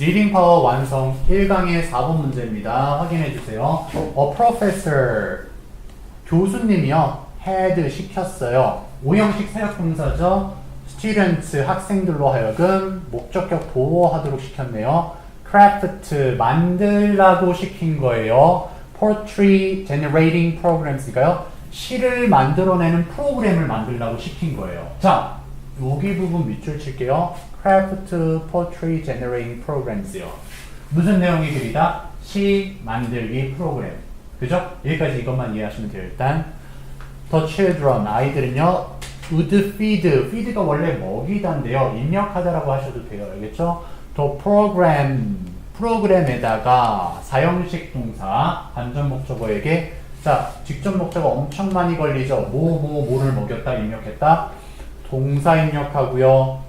리딩 파워 완성 1강의 4번 문제입니다. 확인해 주세요. A professor 교수님이요 had 시켰어요. 오형식 사역동사죠. students 학생들로 하여금 목적격 보호하도록 시켰네요. craft 만들라고 시킨 거예요. poetry generating programs니까요. 시를 만들어내는 프로그램을 만들라고 시킨 거예요. 자, 여기 부분 밑줄 칠게요. craft poetry generating programs요. 무슨 내용의 글이다? 시 만들기 프로그램. 그죠? 여기까지 이것만 이해하시면 돼요. 일단 The children 아이들은요 would feed feed가 원래 먹이다인데요 입력하다라고 하셔도 돼요 알겠죠? The program 프로그램에다가 사형식 동사 반전 목적어에게 자 직접 목적어 엄청 많이 걸리죠 뭐 뭐 뭐를 먹였다 입력했다 동사 입력하고요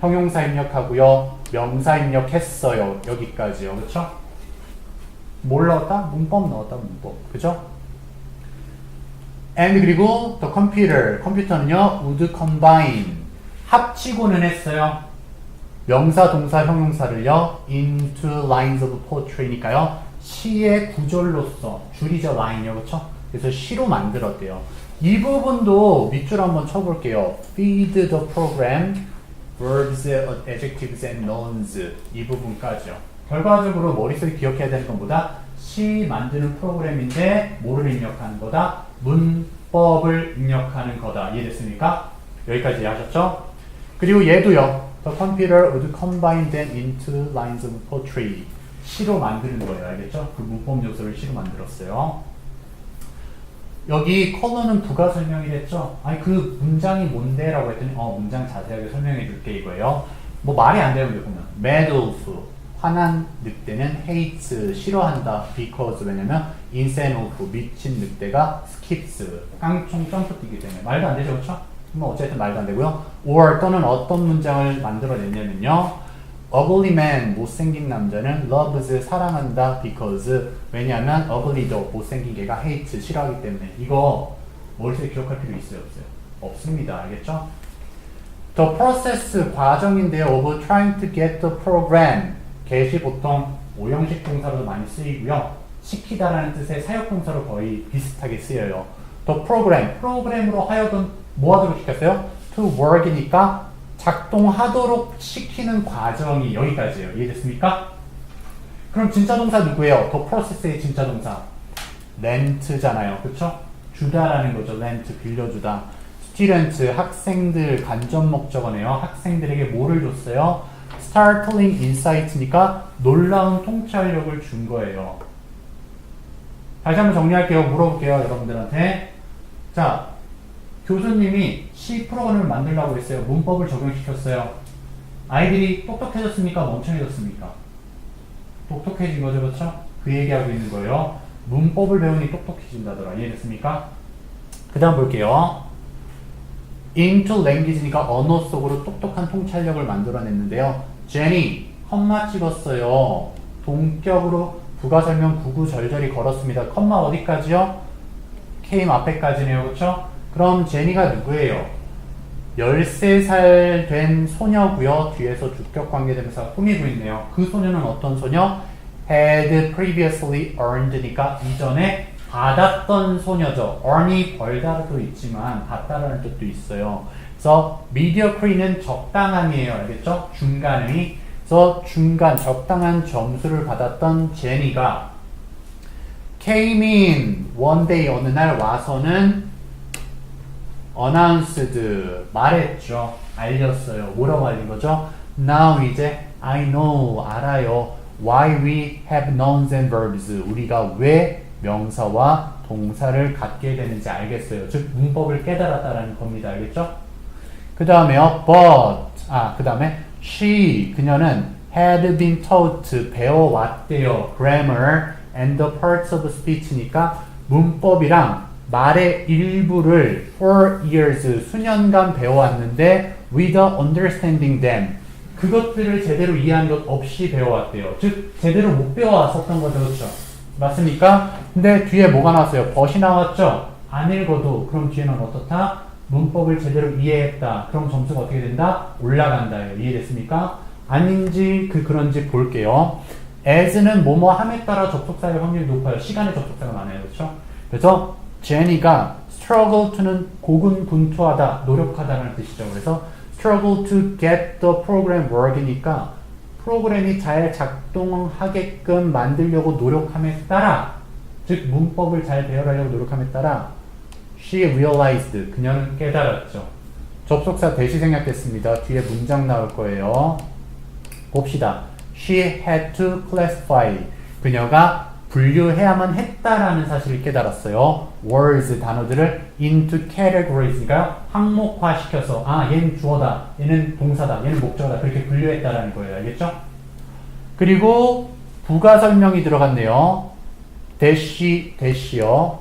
형용사 입력하고요 명사 입력했어요. 여기까지요. 그렇죠? 뭘 넣었다? 문법 넣었다 문법. 그죠? and 그리고 the computer. 컴퓨터는요 would combine. 합치고는 했어요. 명사 동사 형용사를요 into lines of poetry니까요 시의 구절로서 줄이죠 line이요. 그쵸? 그래서 시로 만들었대요 이 부분도 밑줄 한번 쳐볼게요 feed the program verbs, adjectives and nouns 이 부분까지요 결과적으로 머릿속에 기억해야 되는 건 뭐다? 시 만드는 프로그램인데 뭐를 입력하는 거다? 문법을 입력하는 거다. 이해됐습니까? 여기까지 이해하셨죠? 그리고 얘도요. The computer would combine them into lines of poetry. 시로 만드는 거예요. 알겠죠? 그 문법 요소를 시로 만들었어요. 여기 컬러는 부가 설명이 됐죠? 아니 그 문장이 뭔데? 라고 했더니 어 문장 자세하게 설명해 줄게 이거예요. 뭐 말이 안게 보면 mad of 화난 늑대는 hates 싫어한다 because 왜냐면 insane of 미친 늑대가 skips 깡총 점프 뛰기 때문에 말도 안 되죠 그렇죠? 뭐 어쨌든 말도 안 되고요 or 또는 어떤 문장을 만들어냈냐면요 ugly man 못생긴 남자는 loves 사랑한다 because 왜냐하면 ugly도 못생긴 개가 hate 싫어하기 때문에 이거 머릿속에 기억할 필요 있어요 없어요? 없습니다 알겠죠? The process 과정인데요 of trying to get the program get이 보통 오형식 동사로도 많이 쓰이고요. 시키다라는 뜻의 사역 동사로 거의 비슷하게 쓰여요. The program, 프로그램으로 하여금 뭐 하도록 시켰어요? To work이니까 작동하도록 시키는 과정이 여기까지예요. 이해됐습니까? 그럼 진짜 동사 누구예요? The process의 진짜 동사. rent잖아요. 그쵸? 주다라는 거죠. rent, 빌려주다. student, 학생들, 간접 목적어네요. 학생들에게 뭐를 줬어요? startling insight니까 놀라운 통찰력을 준 거예요. 다시 한번 정리할게요. 물어볼게요. 여러분들한테. 자, 교수님이 C 프로그램을 만들라고 했어요. 문법을 적용시켰어요. 아이들이 똑똑해졌습니까? 멍청해졌습니까? 똑똑해진 거죠. 그렇죠? 그 얘기하고 있는 거예요. 문법을 배우니 똑똑해진다더라. 이해됐습니까? 그 다음 볼게요. into language니까 언어 속으로 똑똑한 통찰력을 만들어냈는데요. 제니, 컴마 찍었어요. 동격으로 부가 설명 구구절절히 걸었습니다. 컴마 어디까지요? K임 앞에까지네요. 그쵸? 그럼 제니가 누구예요? 13살 된 소녀고요. 뒤에서 주격 관계대명사가 꾸미고 있네요. 그 소녀는 어떤 소녀? had previously earned니까 이전에 받았던 소녀죠. earn이 벌다도 있지만 받다라는 뜻도 있어요. 그래서 mediocre는 적당함이에요. 알겠죠? 중간이. 그래서 중간 적당한 점수를 받았던 제니가 came in one day 어느 날 와서는 announced 말했죠. 알렸어요. 뭐라고 알린 거죠? Now 이제 I know 알아요. Why we have nouns and verbs 우리가 왜 명사와 동사를 갖게 되는지 알겠어요. 즉 문법을 깨달았다라는 겁니다. 알겠죠? 그 다음에요. But 아그 다음에 she 그녀는 had been taught 배워왔대요. Grammar and the parts of speech니까 문법이랑 말의 일부를 for years 수년간 배워왔는데 without understanding them 그것들을 제대로 이해한 것 없이 배워왔대요. 즉 제대로 못 배워왔었던 거죠, 그렇죠? 맞습니까? 근데 뒤에 뭐가 나왔어요? 벗이 나왔죠? 안 읽어도 그럼 뒤에는 어떻다? 문법을 제대로 이해했다. 그럼 점수가 어떻게 된다? 올라간다. 이해됐습니까? 아닌지 그 그런지 볼게요. as는 뭐뭐 함에 따라 접속사의 확률이 높아요. 시간의 접속사가 많아요. 그렇죠? 그래서 제니가 struggle to는 고군분투하다, 노력하다라는 뜻이죠. 그래서 struggle to get the program work이니까 프로그램이 잘 작동하게끔 만들려고 노력함에 따라 즉 문법을 잘 배열하려고 노력함에 따라 she realized 그녀는 깨달았죠. 접속사 대시 생략됐습니다. 뒤에 문장 나올 거예요. 봅시다. She had to classify. 그녀가 분류해야만 했다라는 사실을 깨달았어요. words 단어들을 into categories가 항목화시켜서 아 얘는 주어다, 얘는 동사다, 얘는 목적어다 그렇게 분류했다라는 거예요. 알겠죠? 그리고 부가 설명이 들어갔네요. 대시 대시요.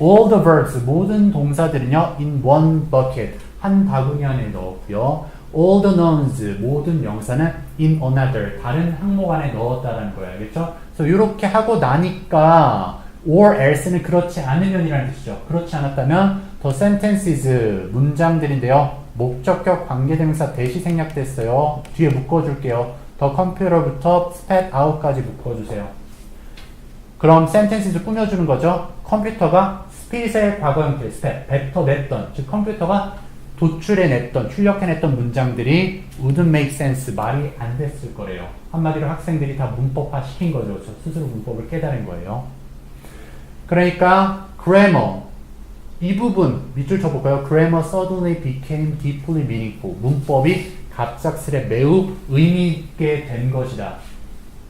All the verbs 모든 동사들은요 in one bucket 한 바구니 안에 넣었고요. All the nouns 모든 명사는 in another 다른 항목 안에 넣었다라는 거예요. 알겠죠? 그래서 이렇게 하고 나니까 or else는 그렇지 않으면이라는 뜻이죠. 그렇지 않았다면 the sentences 문장들인데요. 목적격 관계대명사 대시 생략됐어요. 뒤에 묶어줄게요. the computer부터 spat out까지 묶어주세요. 그럼 sentences 꾸며주는 거죠. 컴퓨터가 스핏의 과거 형태, 스핏, 뱉어냈던, 즉 컴퓨터가 도출해냈던, 출력해냈던 문장들이 wouldn't make sense, 말이 안 됐을 거래요. 한마디로 학생들이 다 문법화 시킨 거죠. 그렇죠? 스스로 문법을 깨달은 거예요. 그러니까 grammar 이 부분 밑줄 쳐볼까요? grammar suddenly became deeply meaningful. 문법이 갑작스레 매우 의미 있게 된 것이다.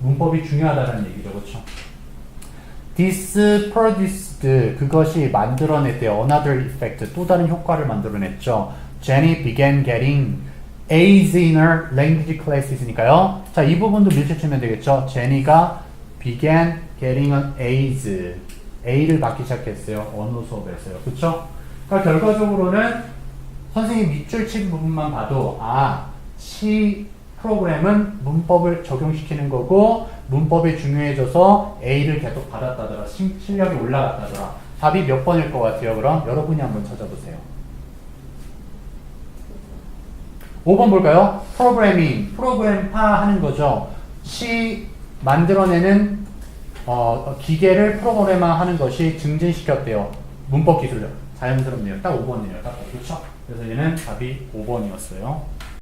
문법이 중요하다는 얘기죠. 그렇죠? This produced 그것이 만들어냈대요. Another effect 또 다른 효과를 만들어냈죠. Jenny began getting A's in her language classes니까요. 자, 이 부분도 밀쳐치면 되겠죠. 제니가 began getting an A's A를 받기 시작했어요. 언어 수업에서요. 그쵸? 그러니까 결과적으로는 선생님 밑줄 친 부분만 봐도 아, 시 프로그램은 문법을 적용시키는 거고 문법이 중요해져서 A를 계속 받았다더라. 시- 실력이 올라갔다더라. 답이 몇 번일 것 같아요? 그럼 여러분이 한번 찾아보세요. 5번 볼까요? 프로그래밍, 프로그램화하는 거죠. 시 만들어내는 어, 기계를 프로그램화하는 것이 증진시켰대요. 문법 기술력. 자연스럽네요. 딱 5번이네요. 딱 그렇죠? 그래서 얘는 답이 5번이었어요.